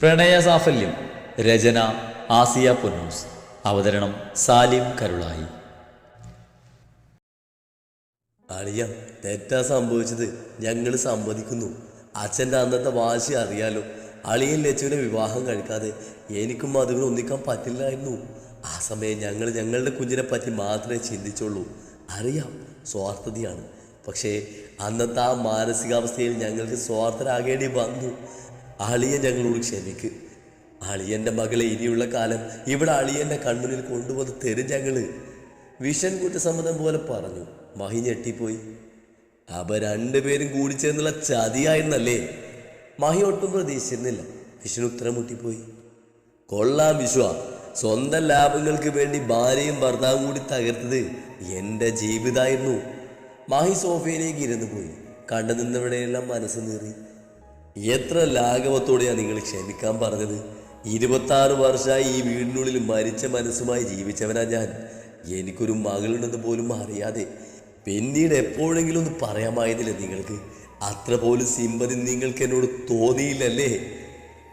പ്രണയ സാഫല്യം രചന ആസിയ പൊന്നൂസ് അവതരണം സാലിം കരുളായി. അളിയ തെറ്റാ സംഭവിച്ചത്. ഞങ്ങൾ സമ്മതിക്കുന്നു അച്ഛന്റെ അന്നത്തെ വാശി അറിയാലോ. അളിയൻ ലച്ചുവിനെ വിവാഹം കഴിക്കാതെ എനിക്കും മധുവിനെ ഒന്നിക്കാൻ പറ്റില്ലായിരുന്നു. ആ സമയം ഞങ്ങൾ ഞങ്ങളുടെ കുഞ്ഞിനെ പറ്റി മാത്രമേ ചിന്തിച്ചുള്ളൂ. അറിയാം സ്വാർത്ഥതയാണ്. പക്ഷേ അന്നത്തെ ആ മാനസികാവസ്ഥയിൽ ഞങ്ങൾക്ക് സ്വാർത്ഥരാകേണ്ടി വന്നു. അളിയൻ ഞങ്ങളോട് ക്ഷമിക്ക്. അളിയന്റെ മകളെ ഇനിയുള്ള കാലം ഇവിടെ അളിയന്റെ കൺമുന്നിൽ കൊണ്ടുവന്ന് തരും ഞങ്ങൾ വിഷൻ കുറ്റസമ്മതം പോലെ പറഞ്ഞു. മഹി ഞെട്ടിപ്പോയി. അവ രണ്ടുപേരും കൂടി ചേർന്നുള്ള ചതിയായിരുന്നല്ലേ? മഹി ഒട്ടും പ്രതീക്ഷിച്ചിരുന്നില്ല. വിഷ്ണു ഉത്തരം മുട്ടിപ്പോയി. കൊള്ളാം വിശ്വ. സ്വന്തം ലാഭങ്ങൾക്ക് വേണ്ടി ഭാര്യയും ഭർത്താവും കൂടി തകർത്തത് എന്റെ ജീവിതമായിരുന്നു. മഹി സോഫയിലേക്ക് ഇരുന്നു പോയി. കണ്ടു നിന്നവിടെയെല്ലാം മനസ്സ് നീറി. എത്ര ലാഘവത്തോടെയാണ് നിങ്ങൾ ക്ഷമിക്കാൻ പറഞ്ഞത്? ഇരുപത്താറ് വർഷമായി ഈ വീടിനുള്ളിൽ മരിച്ച മനസ്സുമായി ജീവിച്ചവനാ ഞാൻ. എനിക്കൊരു മകളുണ്ടെന്ന് പോലും അറിയാതെ പിന്നീട് എപ്പോഴെങ്കിലും ഒന്ന് പറയാമായതില്ലേ നിങ്ങൾക്ക്? അത്ര പോലും സിമ്പതി നിങ്ങൾക്ക് എന്നോട് തോന്നിയില്ലല്ലേ?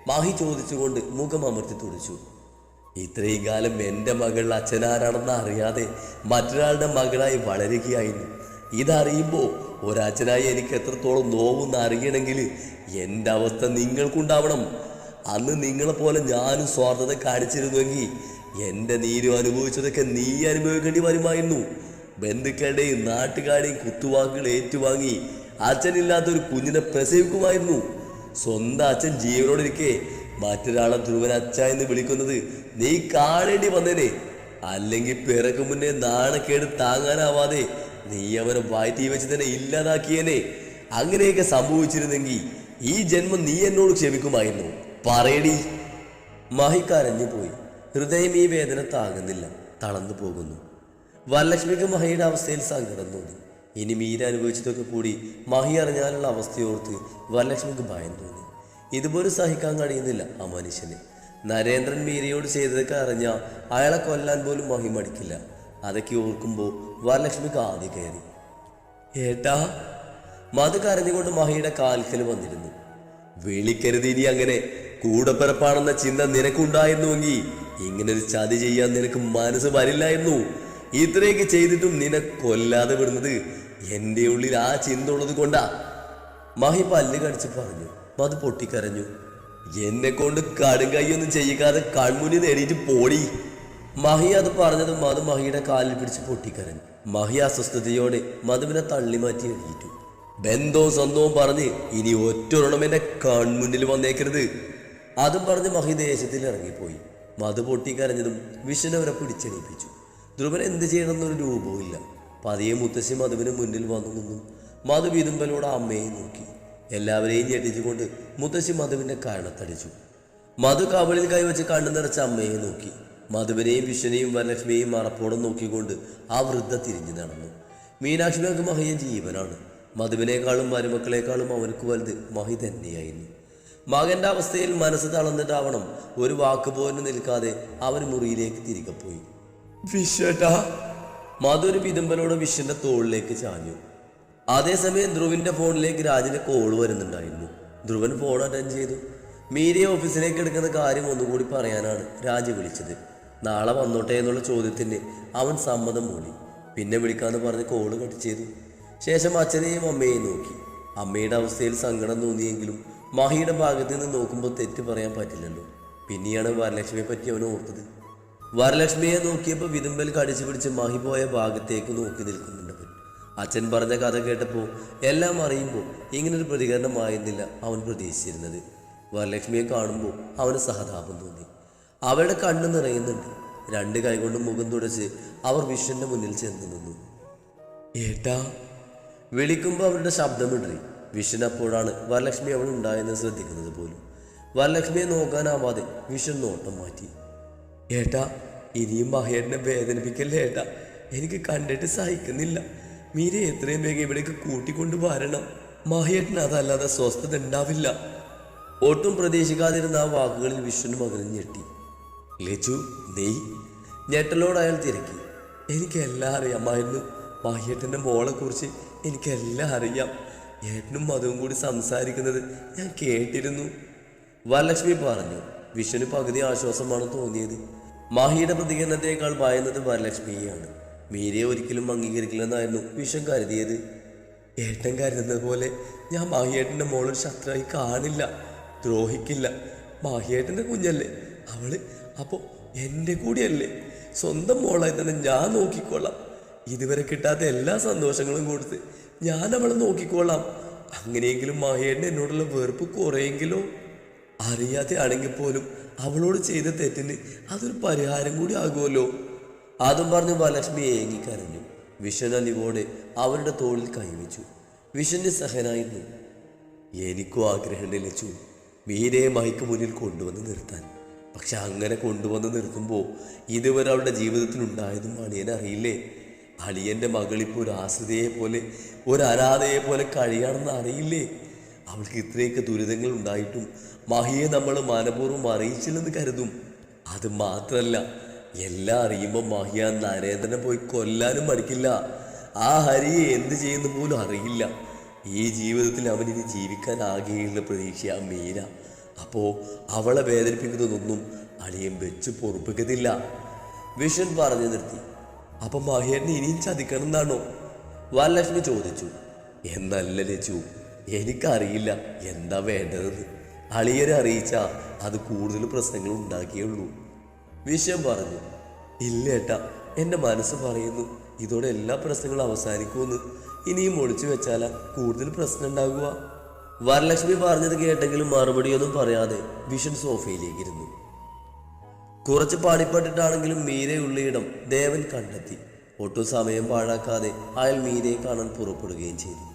മാഹി ചോദിച്ചുകൊണ്ട് മുഖം അമർത്തി തുടിച്ചു. ഇത്രയും കാലം എന്റെ മകൾ അച്ഛനാരാണെന്ന് അറിയാതെ മറ്റൊരാളുടെ മകളായി വളരുകയായിരുന്നു. ഇതറിയുമ്പോൾ ഒരച്ഛനായി എനിക്ക് എത്രത്തോളം നോവെന്ന് അറിയണമെങ്കിൽ എന്റെ അവസ്ഥ നിങ്ങൾക്കുണ്ടാവണം. അന്ന് നിങ്ങളെപ്പോലെ ഞാനും സ്വാർത്ഥത കാണിച്ചിരുന്നുവെങ്കിൽ എന്റെ നീരും അനുഭവിച്ചതൊക്കെ നീ അനുഭവിക്കേണ്ടി വരുമായിരുന്നു. ബന്ധുക്കളുടെയും നാട്ടുകാരുടെയും കുത്തുവാക്കുകൾ ഏറ്റുവാങ്ങി അച്ഛനില്ലാത്ത ഒരു കുഞ്ഞിനെ പ്രസവിക്കുമായിരുന്നു. സ്വന്തം അച്ഛൻ ജീവനോടിരിക്കെ മറ്റൊരാളെ ധ്രുവൻ അച്ഛ എന്ന് വിളിക്കുന്നത് നീ കാണേണ്ടി വന്നേനെ. അല്ലെങ്കിൽ പിറക്കു മുന്നേ നാണക്കേട് താങ്ങാനാവാതെ നീ അവനെ വായ്റ്റി വെച്ച് തന്നെ ഇല്ലാതാക്കിയനെ. അങ്ങനെയൊക്കെ സംഭവിച്ചിരുന്നെങ്കിൽ ഈ ജന്മം നീ എന്നോട് ക്ഷമിക്കുമായിരുന്നു. പറയടി. മഹി പോയി. ഹൃദയം ഈ വേദന താങ്ങുന്നില്ല. തളർന്നു പോകുന്നു. വരലക്ഷ്മിക്ക് മഹിയുടെ അവസ്ഥയിൽ സങ്കടം തോന്നി. ഇനി മീര അനുഭവിച്ചതൊക്കെ കൂടി മഹി അറിഞ്ഞാലുള്ള അവസ്ഥയോർത്ത് വരലക്ഷ്മിക്ക് ഭയം തോന്നി. ഇതുപോലെ സഹിക്കാൻ കഴിയുന്നില്ല ആ മനുഷ്യന്. നരേന്ദ്രൻ മീരയോട് ചെയ്തതൊക്കെ അറിഞ്ഞാൽ അയാളെ കൊല്ലാൻ പോലും മഹി മടിക്കില്ല. അതൊക്കെ ഓർക്കുമ്പോൾ വരലക്ഷ്മിക്ക് ആദ്യം കയറി. ഏട്ടാ മത് കരഞ്ഞുകൊണ്ട് മഹിയുടെ കാൽക്കൽ വന്നിരുന്നു. വിളിക്കരുത് ഇനി അങ്ങനെ. കൂടപ്പിറപ്പാണെന്ന ചിന്ത നിനക്കുണ്ടായിരുന്നുവെങ്കിൽ ഇങ്ങനൊരു ചതി ചെയ്യാൻ നിനക്ക് മനസ്സ് വരില്ലായിരുന്നു. ഇത്രയൊക്കെ ചെയ്തിട്ടും നിന്നെ കൊല്ലാതെ വിടുന്നത് എന്റെ ഉള്ളിൽ ആ ചിന്ത ഉള്ളത് കൊണ്ടാ. മഹി പല്ല് കടിച്ച് പറഞ്ഞു. അത് പൊട്ടിക്കരഞ്ഞു. എന്നെ കൊണ്ട് കടും ഒന്നും ചെയ്യിക്കാതെ കൺമുന്നിൽ നേടിയിട്ട് പോടി. മഹി അത് പറഞ്ഞതും മധു മഹിയുടെ കാലിൽ പിടിച്ച് പൊട്ടിക്കരഞ്ഞു. മഹി അസ്വസ്ഥതയോടെ മധുവിനെ തള്ളി മാറ്റി എഴുതിയിട്ടു. ബന്ധവും സ്വന്തവും പറഞ്ഞ് ഇനി ഒറ്റൊരെണ്ണം എന്റെ കൺമുന്നിൽ വന്നേക്കരുത്. അതും പറഞ്ഞ് മഹി ദേശത്തിൽ ഇറങ്ങിപ്പോയി. മധു പൊട്ടിക്കരഞ്ഞതും വിഷ്ണുവരെ പിടിച്ചെണീപ്പിച്ചു. ധ്രുവൻ എന്ത് ചെയ്യണമെന്നൊരു രൂപവും ഇല്ല. പതിയെ മുത്തശ്ശി മധുവിന് മുന്നിൽ വന്നു നിന്നു മധു വിതുമ്പലോട് അമ്മയെ നോക്കി. എല്ലാവരെയും ഞെട്ടിച്ചുകൊണ്ട് മുത്തശ്ശി മധുവിന്റെ കാരണത്തടിച്ചു. മധു കവളിൽ കൈവച്ച് കണ്ണു നിറച്ച അമ്മയെ നോക്കി. മധുവിനെയും വിശ്വനെയും വരലക്ഷ്മിയെയും മറപ്പോടെ നോക്കിക്കൊണ്ട് ആ വൃദ്ധ തിരിഞ്ഞു നടന്നു. മീനാക്ഷിക്ക് മഹിയ ജീവനാണ്. മധുവിനേക്കാളും മരുമക്കളെക്കാളും അവനക്ക് വലുത് മഹി തന്നെയായിരുന്നു. മകന്റെ അവസ്ഥയിൽ മനസ്സ് തളർന്നിട്ടാവണം ഒരു വാക്ക് പോലും നിൽക്കാതെ അവൻ മുറിയിലേക്ക് തിരികെ പോയി. വിശ്വട്ടാ. മധു ഒരു വിതുമ്പലോട് വിശ്വന്റെ തോളിലേക്ക് ചാഞ്ഞു. അതേസമയം ധ്രുവിന്റെ ഫോണിലേക്ക് രാജിന്റെ കോൾ വരുന്നുണ്ടായിരുന്നു. ധ്രുവൻ ഫോൺ അറ്റൻഡ് ചെയ്തു. മീരിയ ഓഫീസിലേക്ക് എടുക്കുന്ന കാര്യം ഒന്നുകൂടി പറയാനാണ് രാജി വിളിച്ചത്. നാളെ വന്നോട്ടെ എന്നുള്ള ചോദ്യത്തിന് അവൻ സമ്മതം മൂടി. പിന്നെ വിളിക്കാമെന്ന് പറഞ്ഞ് കോൾ കട്ട് ചെയ്തു. ശേഷം അച്ഛനെയും അമ്മയെയും നോക്കി. അമ്മയുടെ അവസ്ഥയിൽ സങ്കടം തോന്നിയെങ്കിലും മഹിയുടെ ഭാഗത്ത് നിന്ന് നോക്കുമ്പോൾ തെറ്റ് പറയാൻ പറ്റില്ലല്ലോ. പിന്നെയാണ് വരലക്ഷ്മിയെ പറ്റി അവൻ ഓർത്തത്. വരലക്ഷ്മിയെ നോക്കിയപ്പോൾ വിതുമ്പൽ കടിച്ചു പിടിച്ച് മഹി പോയ ഭാഗത്തേക്ക് നോക്കി നിൽക്കുന്നുണ്ടവൻ അച്ഛൻ പറഞ്ഞ കഥ കേട്ടപ്പോൾ എല്ലാം അറിയുമ്പോൾ ഇങ്ങനൊരു പ്രതികരണമായിരുന്നില്ല അവൻ പ്രതീക്ഷിച്ചിരുന്നത്. വരലക്ഷ്മിയെ കാണുമ്പോൾ അവന് സഹതാപം തോന്നി. അവളുടെ കണ്ണ് നിറയുന്നുണ്ട്. രണ്ട് കൈകൊണ്ട് മുഖം തുടച്ച് അവർ വിഷ്ണുവിന്റെ മുന്നിൽ ചെന്ന് നിന്നു. ഏട്ടാ വിളിക്കുമ്പോൾ അവരുടെ ശബ്ദമിടറി. വിഷ്ണു അപ്പോഴാണ് വരലക്ഷ്മി അവൾ ഉണ്ടായെന്ന് ശ്രദ്ധിക്കുന്നത് പോലും. വരലക്ഷ്മിയെ നോക്കാനാവാതെ വിഷ്ണു നോട്ടം മാറ്റി. ഏട്ടാ ഇനിയും മഹേട്ടനെ വേദനിപ്പിക്കല്ലേ ഏട്ടാ? എനിക്ക് കണ്ടിട്ട് സഹിക്കുന്നില്ല. മീരെ എത്രയും വേഗം ഇവിടേക്ക് കൂട്ടിക്കൊണ്ട് വരണം മഹേട്ടന് അതല്ലാതെ സ്വസ്ഥത ഉണ്ടാവില്ല. ഒട്ടും പ്രതീക്ഷിക്കാതിരുന്ന ആ വാക്കുകളിൽ വിഷ്ണു മകൻ ഞെട്ടി. ലച്ചു നീ ഞെട്ടലോട് അയാൾ തിരക്കി. എനിക്കെല്ലാം അറിയാമായിരുന്നു. മാഹിയേട്ടന്റെ മോളെക്കുറിച്ച് എനിക്കെല്ലാം അറിയാം. ഏട്ടനും മതവും കൂടി സംസാരിക്കുന്നത് ഞാൻ കേട്ടിരുന്നു. വരലക്ഷ്മി പറഞ്ഞു വിഷ്ണു പകുതി ആശ്വാസമാണ് തോന്നിയത്. മാഹിയുടെ പ്രതികരണത്തേക്കാൾ ഭയന്നത് വരലക്ഷ്മിയെയാണ്. മീരയെ ഒരിക്കലും അംഗീകരിക്കില്ലെന്നായിരുന്നു വിഷം കരുതിയത്. ഏട്ടൻ കരുതുന്നത് പോലെ ഞാൻ മാഹിയേട്ടന്റെ മോളൊരു ശത്രുവായി കാണില്ല. ദ്രോഹിക്കില്ല. മാഹിയേട്ടന്റെ കുഞ്ഞല്ലേ. അവൾ അപ്പോൾ എന്റെ കൂടിയല്ലേ. സ്വന്തം മോളായി തന്നെ ഞാൻ നോക്കിക്കൊള്ളാം. ഇതുവരെ കിട്ടാത്ത എല്ലാ സന്തോഷങ്ങളും കൊടുത്ത് ഞാൻ അവളെ നോക്കിക്കൊള്ളാം. അങ്ങനെയെങ്കിലും മാഹിയേട്ടൻ എന്നോടുള്ള വെറുപ്പ് കുറയെങ്കിലോ? അറിയാതെ ആണെങ്കിൽ പോലും അവളോട് ചെയ്ത തെറ്റിന് അതൊരു പരിഹാരം കൂടി ആകുമല്ലോ. അതും പറഞ്ഞ് വരലക്ഷ്മി ഏങ്ങിക്കരഞ്ഞു. വിഷനലിവോടെ അവരുടെ തോളിൽ കൈവച്ചു. വിഷന്റെ സഹനായിരുന്നു. എനിക്കും ആഗ്രഹമുണ്ട് ലച്ചു മീരയെ മൈക്ക് മുന്നിൽ കൊണ്ടുവന്ന് നിർത്താൻ. പക്ഷെ അങ്ങനെ കൊണ്ടുവന്ന് നിർത്തുമ്പോൾ ഇതുവരെ അവളുടെ ജീവിതത്തിൽ ഉണ്ടായതും അളിയൻ അറിയില്ലേ? അളിയന്റെ മകളിപ്പോൾ ഒരു ആശ്രിതയെ പോലെ ഒരു അനാഥയെ പോലെ കഴിയാണെന്ന് അറിയില്ലേ? അവൾക്ക് ഇത്രയൊക്കെ ദുരിതങ്ങൾ ഉണ്ടായിട്ടും മഹിയെ നമ്മൾ മനപൂർവം അറിയിച്ചില്ലെന്ന് കരുതും. അത് മാത്രമല്ല എല്ലാം അറിയുമ്പോൾ മഹിയ നരേന്ദ്രനെ പോയി കൊല്ലാനും മടിക്കില്ല. ആ ഹരിയെ എന്ത് ചെയ്യുന്ന പോലും അറിയില്ല. ഈ ജീവിതത്തിൽ അവനിനി ജീവിക്കാൻ ആകെയുള്ള പ്രതീക്ഷ മീര അപ്പോൾ അവളെ വേദനിപ്പിക്കുന്നതൊന്നും അളിയൻ വെച്ച് പൊറുപ്പിക്കത്തില്ല. വിഷൻ പറഞ്ഞു നിർത്തി. അപ്പൊ മഹേറിനെ ഇനിയും ചതിക്കണം എന്നാണോ? വരലക്ഷ്മി ചോദിച്ചു. എന്നല്ല ലച്ചു എനിക്കറിയില്ല എന്താ വേണ്ടതെന്ന്. അളിയരെ അറിയിച്ചാൽ അത് കൂടുതൽ പ്രശ്നങ്ങൾ ഉണ്ടാക്കിയുള്ളൂ. വിഷയം പറഞ്ഞു. ഇല്ല ഏട്ടാ എന്റെ മനസ്സ് പറയുന്നു ഇതോടെ എല്ലാ പ്രശ്നങ്ങളും അവസാനിക്കുമെന്ന്. ഇനിയും ഒളിച്ചു വെച്ചാലാ കൂടുതൽ പ്രശ്നം ഉണ്ടാകുക. വരലക്ഷ്മി പറഞ്ഞത് കേട്ടെങ്കിലും മറുപടിയൊന്നും പറയാതെ വിഷൻ സോഫയിലേക്ക് ഇരുന്നു കുറച്ച് പാടിപ്പെട്ടിട്ടാണെങ്കിലും മീരയുള്ളയിടം ദേവൻ കണ്ടെത്തി. ഒട്ടും സമയം പാഴാക്കാതെ അയാൾ മീരയെ കാണാൻ പുറപ്പെടുകയും ചെയ്തു.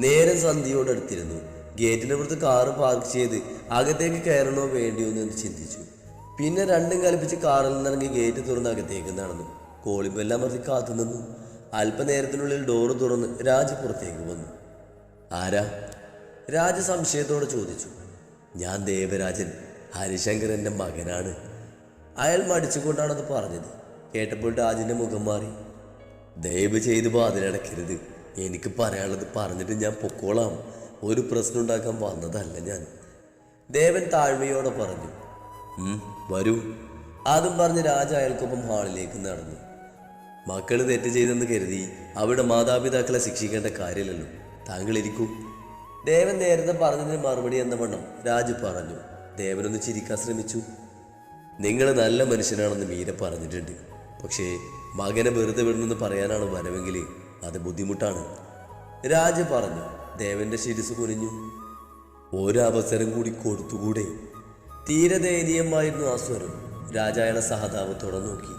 നേരെ സന്ധ്യയോടടുത്തിരുന്നു. ഗേറ്റിന് പുറത്ത് കാറ് പാർക്ക് ചെയ്ത് അകത്തേക്ക് കയറണോ വേണ്ടിയോ എന്ന് ചിന്തിച്ചു. പിന്നെ രണ്ടും കൽപ്പിച്ച് കാറിൽ നിന്നിറങ്ങി ഗേറ്റ് തുറന്ന് അകത്തേക്ക് നടന്നു കോളിപ്പെല്ലാം മറിച്ച് കാത്തു നിന്നു. അല്പനേരത്തിനുള്ളിൽ ഡോറ് തുറന്ന് രാജ് പുറത്തേക്ക് വന്നു. ആരാ? രാജ സംശയത്തോടെ ചോദിച്ചു. ഞാൻ ദേവരാജൻ. ഹരിശങ്കരന്റെ മകനാണ്. അയാൾ മടിച്ചുകൊണ്ടാണത് പറഞ്ഞത്. കേട്ടപ്പോൾ രാജിന്റെ മുഖം മാറി. ദയവ് ചെയ്ത് വാതിലടക്കരുത്. എനിക്ക് പറയാനുള്ളത് പറഞ്ഞിട്ട് ഞാൻ പൊക്കോളാം. ഒരു പ്രശ്നം ഉണ്ടാക്കാൻ വന്നതല്ല ഞാൻ. ദേവൻ താഴ്മയോടെ പറഞ്ഞു. "ഉം, വരൂ. അതും പറഞ്ഞ് രാജ അയാൾക്കൊപ്പം ഹാളിലേക്ക് നടന്നു. മക്കൾ തെറ്റ് ചെയ്തെന്ന് കരുതി അവിടെ മാതാപിതാക്കളെ ശിക്ഷിക്കേണ്ട കാര്യമില്ലല്ലോ. താങ്കൾ ഇരിക്കൂ ദേവൻ നേരത്തെ പറഞ്ഞതിന് മറുപടി എന്ന വണ്ണം രാജു പറഞ്ഞു. ദേവനൊന്ന് ചിരിക്കാൻ ശ്രമിച്ചു. നിങ്ങൾ നല്ല മനുഷ്യനാണെന്ന് മീര പറഞ്ഞിട്ടുണ്ട്. പക്ഷേ മകനെ വെറുതെ വിടണമെന്ന് പറയാനാണ് വരവെങ്കിൽ അത് ബുദ്ധിമുട്ടാണ്. രാജ പറഞ്ഞു. ദേവന്റെ ശിരസ് കുനിഞ്ഞു. ഒരവസരം കൂടി കൊടുത്തുകൂടെ? തീരെ ദയനീയമായിരുന്നു ആ സ്വരം രാജ അയാളെ സഹതാപത്തോടെ നോക്കി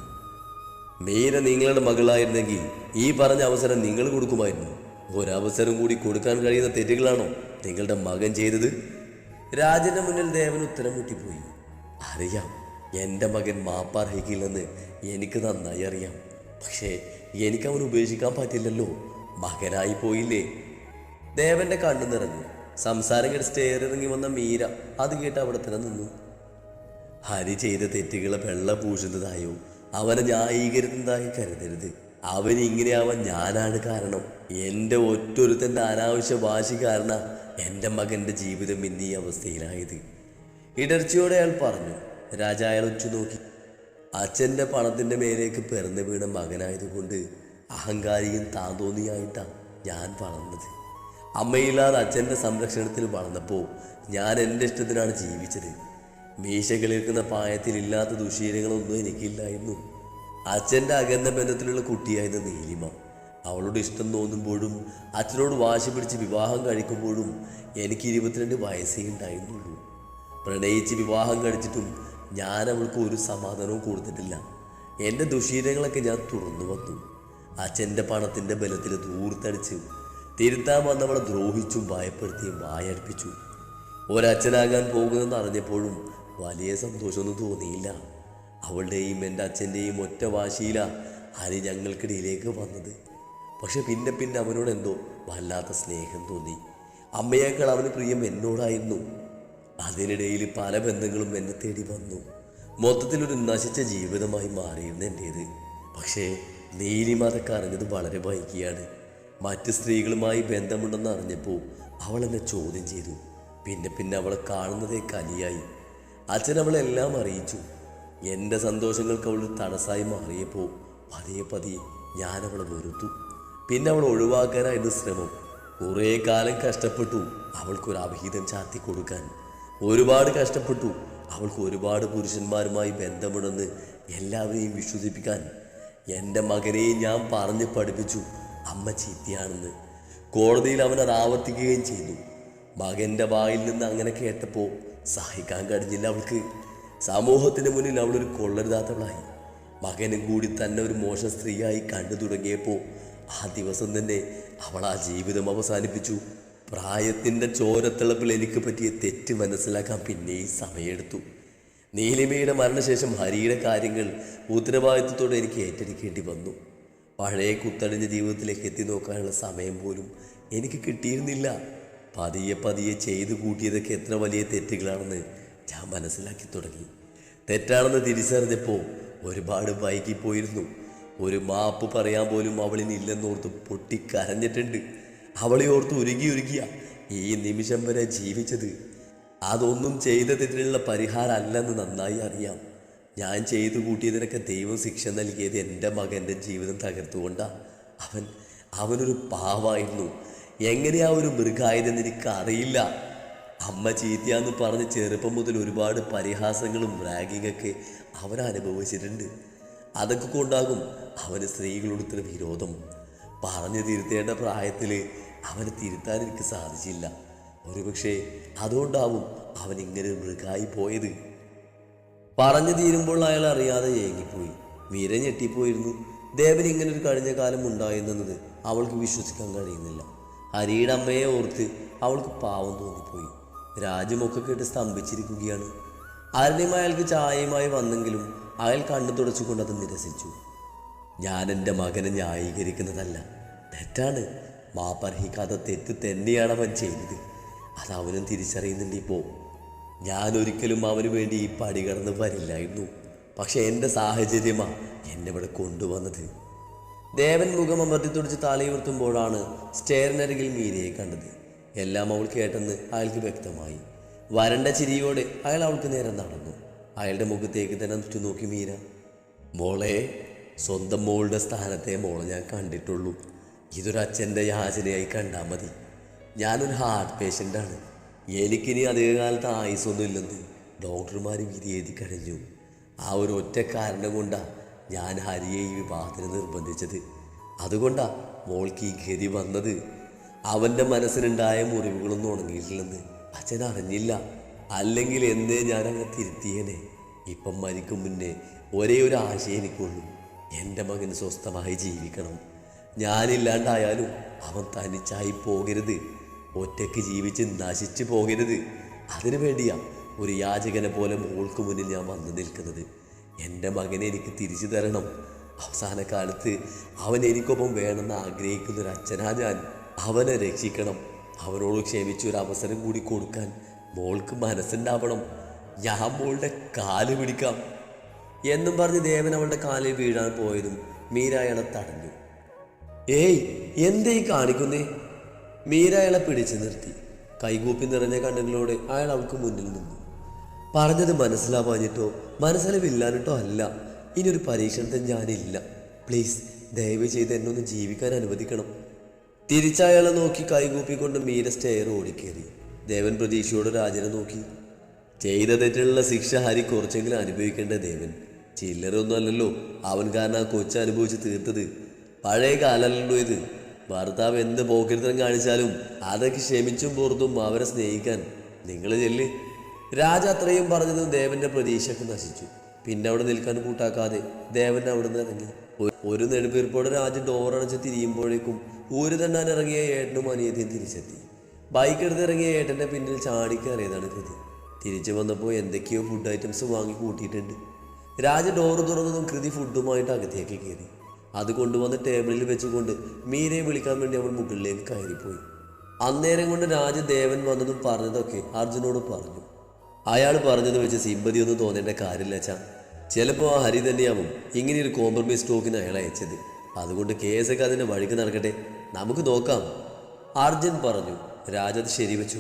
മീര നിങ്ങളുടെ മകളായിരുന്നെങ്കിൽ ഈ പറഞ്ഞ അവസരം നിങ്ങൾ കൊടുക്കുമായിരുന്നു. ഒരവസരം കൂടി കൊടുക്കാൻ കഴിയുന്ന തെറ്റുകളാണോ നിങ്ങളുടെ മകൻ ചെയ്തത്? രാജന്റെ മുന്നിൽ ദേവൻ ഉത്തരം മുട്ടിപ്പോയി. അറിയാം എന്റെ മകൻ മാപ്പർഹിക്കില്ലെന്ന് എനിക്ക് നന്നായി അറിയാം. പക്ഷേ എനിക്ക് അവൻ ഉപേക്ഷിക്കാൻ പറ്റില്ലല്ലോ. മകനായി പോയില്ലേ? ദേവന്റെ കണ്ണു നിറഞ്ഞു സംസാരം കേട്ട് സ്റ്റെയർ ഇറങ്ങി വന്ന മീര അത് കേട്ട് അവിടെ തന്നെ നിന്നു. ഹരി ചെയ്ത തെറ്റുകളെ വെള്ള പൂശുന്നതായോ അവനെ ന്യായീകരിക്കുന്നതായി കരുതരുത്. അവൻ ഇങ്ങനെയാവാൻ ഞാനാണ് കാരണം. എന്റെ ഒറ്റൊരുത്തന്റെ അനാവശ്യ വാശി കാരണം എന്റെ മകന്റെ ജീവിതം ഇന്നീ അവസ്ഥയിലായത്. ഇടർച്ചയോടെ അയാൾ പറഞ്ഞു രാജ അയാൾ ഉറ്റുനോക്കി അച്ഛന്റെ പണത്തിന്റെ മേലേക്ക് പിറന്നു വീണ മകനായതുകൊണ്ട് അഹങ്കാരിയും താന്തോന്നിയായിട്ടാണ് ഞാൻ വളർന്നത്. അമ്മയില്ലാതെ അച്ഛന്റെ സംരക്ഷണത്തിൽ വളർന്നപ്പോൾ ഞാൻ എന്റെ ഇഷ്ടത്തിനാണ് ജീവിച്ചത്. മീശ കിളിർക്കുന്ന പായത്തിലില്ലാത്ത ദുശീലങ്ങളൊന്നും എനിക്കില്ലായിരുന്നു അച്ഛന്റെ അകന്ന ബന്ധത്തിലുള്ള കുട്ടിയായിരുന്നു നീലിമ. അവളോട് ഇഷ്ടം തോന്നുമ്പോഴും അച്ഛനോട് വാശി പിടിച്ച് വിവാഹം കഴിക്കുമ്പോഴും എനിക്ക് ഇരുപത്തിരണ്ട് വയസ്സേ ഉണ്ടായിരുന്നുള്ളൂ. പ്രണയിച്ച് വിവാഹം കഴിച്ചിട്ടും ഞാൻ അവൾക്ക് ഒരു സമാധാനവും കൊടുത്തിട്ടില്ല. എന്റെ ദുശീലങ്ങളൊക്കെ ഞാൻ തുറന്നു വന്നു. അച്ഛന്റെ പണത്തിന്റെ ബലത്തിൽ ദൂർത്തടിച്ച് തിരുത്താൻ വന്നവളെ ദ്രോഹിച്ചും ഭയപ്പെടുത്തിയും വായടുപ്പിച്ചു. ഒരച്ഛനാകാൻ പോകുന്നെന്ന് അറിഞ്ഞപ്പോഴും വലിയ സന്തോഷമൊന്നും തോന്നിയില്ല. അവളുടെയും എന്റെ അച്ഛന്റെയും ഒറ്റ വാശിയില ഹരി ഞങ്ങൾക്കിടയിലേക്ക് വന്നത്. പക്ഷെ പിന്നെ പിന്നെ അവനോട് എന്തോ വല്ലാത്ത സ്നേഹം തോന്നി. അമ്മയേക്കാൾ അവന് പ്രിയം എന്നോടായിരുന്നു. അതിനിടയിൽ പല ബന്ധങ്ങളും എന്നെ തേടി വന്നു. മൊത്തത്തിലൊരു നശിച്ച ജീവിതമായി മാറിയിരുന്നു എന്റേത്. പക്ഷേ നീലിമ അറിഞ്ഞത് വളരെ വൈകിയാണ്. മറ്റ് സ്ത്രീകളുമായി ബന്ധമുണ്ടെന്ന് അറിഞ്ഞപ്പോൾ അവൾ എന്നെ ചോദ്യം ചെയ്തു. പിന്നെ പിന്നെ അവളെ കാണുന്നതേ കലിയായി. അച്ഛൻ അവളെല്ലാം അറിയിച്ചു. എന്റെ സന്തോഷങ്ങൾക്ക് അവൾ തടസ്സായി മാറിയപ്പോൾ പതിയെ പതിയെ ഞാൻ അവളെ വെറുത്തു. പിന്നെ അവൾ ഒഴിവാക്കാനായിരുന്നു ശ്രമം. കുറേ കാലം കഷ്ടപ്പെട്ടു അവൾക്കൊരു അഭിഹിതം ചാത്തി കൊടുക്കാൻ. ഒരുപാട് കഷ്ടപ്പെട്ടു അവൾക്ക് ഒരുപാട് പുരുഷന്മാരുമായി ബന്ധമുണ്ടെന്ന് എല്ലാവരെയും വിശ്വസിപ്പിക്കാൻ. എന്റെ മകനെയും ഞാൻ പറഞ്ഞ് പഠിപ്പിച്ചു. അമ്മ ചീത്തയാണെന്ന്. കോടതിയിൽ അവൻ അത് ആവർത്തിക്കുകയും ചെയ്തു. മകന്റെ വായിൽ നിന്ന് അങ്ങനെ കേട്ടപ്പോൾ സഹിക്കാൻ കഴിഞ്ഞില്ല അവൾക്ക്. സമൂഹത്തിന് മുന്നിൽ അവളൊരു കൊള്ളരുതാത്തവളായി. മകനും കൂടി തന്നെ ഒരു മോശ സ്ത്രീയായി കണ്ടു തുടങ്ങിയപ്പോൾ ആ ദിവസം തന്നെ അവൾ ആ ജീവിതം അവസാനിപ്പിച്ചു. പ്രായത്തിന്റെ ചോരത്തിളപ്പിൽ എനിക്ക് പറ്റിയ തെറ്റ് മനസ്സിലാക്കാൻ പിന്നെയും സമയമെടുത്തു. നീലിമയുടെ മരണശേഷം ഹരിയുടെ കാര്യങ്ങൾ ഉത്തരവാദിത്വത്തോടെ എനിക്ക് ഏറ്റെടുക്കേണ്ടി വന്നു. പഴയ കുത്തടിഞ്ഞ ജീവിതത്തിലേക്ക് എത്തി നോക്കാനുള്ള സമയം പോലും എനിക്ക് കിട്ടിയിരുന്നില്ല. പതിയെ പതിയെ ചെയ്തു കൂട്ടിയതൊക്കെ എത്ര വലിയ തെറ്റുകളാണെന്ന് ഞാൻ മനസ്സിലാക്കി തുടങ്ങി. തെറ്റാണെന്ന് തിരിച്ചറിഞ്ഞപ്പോൾ ഒരുപാട് വൈകിപ്പോയിരുന്നു. ഒരു മാപ്പ് പറയാൻ പോലും അവളിനില്ലെന്നോർത്ത് പൊട്ടിക്കരഞ്ഞിട്ടുണ്ട്. അവളെ ഓർത്ത് ഉരുകി ഉരുകിയ ഈ നിമിഷം വരെ ജീവിച്ചത്. അതൊന്നും ചെയ്ത തെറ്റിനുള്ള പരിഹാരമല്ലെന്ന് നന്നായി അറിയാം. ഞാൻ ചെയ്തു കൂട്ടിയതിനൊക്കെ ദൈവം ശിക്ഷ നൽകിയത് എന്റെ മകന്റെ ജീവിതം തകർത്തുകൊണ്ടാണ് അവൻ അവനൊരു പാവായിരുന്നു. എങ്ങനെയാ ഒരു മൃഗായതെന്ന് എനിക്ക് അറിയില്ല അമ്മ ചീത്തയാന്ന് പറഞ്ഞ് ചെറുപ്പം മുതൽ ഒരുപാട് പരിഹാസങ്ങളും റാഗിങ്ങൊക്കെ അവനനുഭവിച്ചിട്ടുണ്ട് അതൊക്കെ കൊണ്ടാകും അവന് സ്ത്രീകളോട് വിരോധം. പറഞ്ഞു തിരുത്തേണ്ട പ്രായത്തിൽ അവനെ തിരുത്താൻ എനിക്ക് സാധിച്ചില്ല. ഒരുപക്ഷെ അതുകൊണ്ടാവും അവൻ ഇങ്ങനെ മൃഗായി പോയത്. പറഞ്ഞു തീരുമ്പോൾ അയാൾ അറിയാതെ ഏങ്ങിപ്പോയി മീര ഞെട്ടിപ്പോയിരുന്നു. ദേവൻ ഇങ്ങനെ ഒരു കഴിഞ്ഞ കാലം ഉണ്ടായിരുന്നത് അവൾക്ക് വിശ്വസിക്കാൻ കഴിയുന്നില്ല. ഹരിയുടെ അമ്മയെ ഓർത്ത് അവൾക്ക് പാവം തോന്നിപ്പോയി. രാജ്യമൊക്കെ കേട്ട് സ്തംഭിച്ചിരിക്കുകയാണ്. ആരുടെയും അയാൾക്ക് ചായയുമായി വന്നെങ്കിലും അയാൾ കണ്ണു തുടച്ചുകൊണ്ട് അത് നിരസിച്ചു. ഞാൻ എന്റെ മകനെ ന്യായീകരിക്കുന്നതല്ല. തെറ്റാണ്. മാപ്പർഹിക്കാത്ത തെറ്റ് തന്നെയാണ് അവൻ ചെയ്തത്. അത് അവനും തിരിച്ചറിയുന്നുണ്ട് ഇപ്പോൾ ഞാൻ ഒരിക്കലും അവന് വേണ്ടി ഈ പടി കടന്ന് വരില്ലായിരുന്നു. പക്ഷെ എന്റെ സാഹചര്യമാണ് എന്നെ ഇവിടെ കൊണ്ടുവന്നത്. ദേവൻ മുഖം അമർത്തി തുടിച്ച് തലയുയർത്തുമ്പോഴാണ് സ്റ്റേറിനരികിൽ മീരയെ കണ്ടത്. എല്ലാം അവൾ കേട്ടെന്ന് അയാൾക്ക് വ്യക്തമായി. വരണ്ട ചിരിയോടെ അയാൾ അവൾക്ക് നേരെ നടന്നു. അയാളുടെ മുഖത്തേക്ക് തന്നെ ഉറ്റുനോക്കി മീര. മോളെ സ്വന്തം മോളുടെ സ്ഥാനത്തെ മോളെ ഞാൻ കണ്ടിട്ടുള്ളൂ. ഇതൊരു അച്ഛന്റെ യാചനയായി കണ്ടാൽ മതി. ഞാനൊരു ഹാർട്ട് പേഷ്യന്റാണ്. എനിക്കിനി അധികകാലത്ത് ആയുസൊന്നും ഇല്ലെന്ന് ഡോക്ടർമാർ വിധി എഴുതി കഴിഞ്ഞു. ആ ഒരു ഒറ്റ കാരണം കൊണ്ടാണ് ഞാൻ ഹരിയെ ഈ വിവാഹത്തിന് നിർബന്ധിച്ചത്. അതുകൊണ്ടാണ് മോൾക്ക് ഈ ഗതി വന്നത്. അവന്റെ മനസ്സിനുണ്ടായ മുറിവുകളൊന്നും ഉണങ്ങിയിട്ടില്ലെന്ന് അച്ഛൻ അറിഞ്ഞില്ല. അല്ലെങ്കിൽ എന്നേ ഞാൻ അങ്ങ് തിരുത്തിയേനെ. ഇപ്പം മരിക്കും മുന്നേ ഒരേ ഒരു ആശയം എനിക്കുള്ളൂ. എന്റെ മകൻ സ്വസ്ഥമായി ജീവിക്കണം. ഞാനില്ലാണ്ടായാലും അവൻ തനിച്ചായി പോകരുത്. ഒറ്റയ്ക്ക് ജീവിച്ച് നശിച്ചു പോകരുത്. അതിനു വേണ്ടിയാ ഒരു യാചകനെ പോലെ മോൾക്ക് മുന്നിൽ ഞാൻ വന്നു നിൽക്കുന്നത്. എന്റെ മകനെ എനിക്ക് തിരിച്ചു തരണം. അവസാന കാലത്ത് അവൻ എനിക്കൊപ്പം വേണമെന്ന് ആഗ്രഹിക്കുന്ന ഒരു അച്ഛനാ ഞാൻ. അവനെ രക്ഷിക്കണം. അവനോട് ക്ഷമിച്ച് ഒരു അവസരം കൂടി കൊടുക്കാൻ മോൾക്ക് മനസ്സുണ്ടാവണം. ഞാൻ മോളുടെ കാൽ പിടിക്കാം. എന്നും പറഞ്ഞ് ദേവൻ അവളുടെ കാലിൽ വീഴാൻ പോയതും മീര അയാളെ തടഞ്ഞു. ഏയ് എന്തേ കാണിക്കുന്നേ? മീര അയാളെ പിടിച്ചു നിർത്തി. കൈകൂപ്പി നിറഞ്ഞ കണ്ണുകളോടെ അയാൾ അവൾക്ക് മുന്നിൽ നിന്നു. പറഞ്ഞത് മനസ്സിലാവാഞ്ഞിട്ടോ മനസ്സിലാവില്ലാഞ്ഞിട്ടോ അല്ല. ഇനിയൊരു പരീക്ഷണത്തിന് ഞാനില്ല. പ്ലീസ് ദയവ് ചെയ്ത് എന്നെ ഒന്ന് ജീവിക്കാൻ അനുവദിക്കണം. തിരിച്ചയാളെ നോക്കി കൈകൂപ്പിക്കൊണ്ട് മീര സ്റ്റെയർ ഓടിക്കേറി. ദേവൻ പ്രതീക്ഷയോട് രാജനെ നോക്കി. ചെയ്ത തെറ്റിനുള്ള ശിക്ഷ ഹരി കുറച്ചെങ്കിലും അനുഭവിക്കേണ്ട ദേവൻ. ചില്ലറൊന്നും അല്ലല്ലോ. അവൻ കാരണം ആ കൊച്ചു അനുഭവിച്ച് തീർത്തത്. പഴയ കാലമല്ലല്ലോ ഇത്. ഭർത്താവ് എന്ത് പോക്കിരുത്തം കാണിച്ചാലും അതൊക്കെ ക്ഷമിച്ചും പുറത്തും അവരെ സ്നേഹിക്കാൻ നിങ്ങൾ ചെല്ല്. രാജ അത്രയും പറഞ്ഞത് ദേവന്റെ പ്രതീക്ഷയൊക്കെ നശിച്ചു. പിന്നെ അവിടെ നിൽക്കാൻ കൂട്ടാക്കാതെ ദേവൻ അവിടെ നിന്ന് ഇറങ്ങി. ഒരു നെടുപ്പീർപ്പോടെ രാജ ഡോറടച്ച് തിരിയുമ്പോഴേക്കും ഊര് തണ്ണാൻ ഇറങ്ങിയ ഏട്ടനും അനിയത്തിയും തിരിച്ചെത്തി. ബൈക്ക് എടുത്ത് ഇറങ്ങിയ ഏട്ടന്റെ പിന്നിൽ ചാടിക്കറിയതാണ് കൃതി. തിരിച്ചു വന്നപ്പോൾ എന്തൊക്കെയോ ഫുഡ് ഐറ്റംസ് വാങ്ങി കൂട്ടിയിട്ടുണ്ട്. രാജ ഡോറ് തുറന്നതും കൃതി ഫുഡുമായിട്ട് അകത്തേക്ക് കയറി. അത് കൊണ്ടുവന്ന് ടേബിളിൽ വെച്ചുകൊണ്ട് മീരയെ വിളിക്കാൻ വേണ്ടി അവൾ മുകളിലേക്ക് കയറിപ്പോയി. അന്നേരം കൊണ്ട് രാജദേവൻ വന്നതും പറഞ്ഞതൊക്കെ അർജുനോട് പറഞ്ഞു. അയാൾ പറഞ്ഞത് വെച്ച് സിമ്പതി ഒന്നും തോന്നേണ്ട കാര്യമില്ല അച്ഛാ. ചിലപ്പോൾ ആ ഹരി തന്നെയാവും ഇങ്ങനെ ഒരു കോംപ്രമൈസ് ടോക്കിന് അയാൾ അയച്ചത്. അതുകൊണ്ട് കേസൊക്കെ അതിന്റെ വഴിക്ക് നടക്കട്ടെ. നമുക്ക് നോക്കാം. അർജുൻ പറഞ്ഞു. രാജത് ശരിവെച്ചു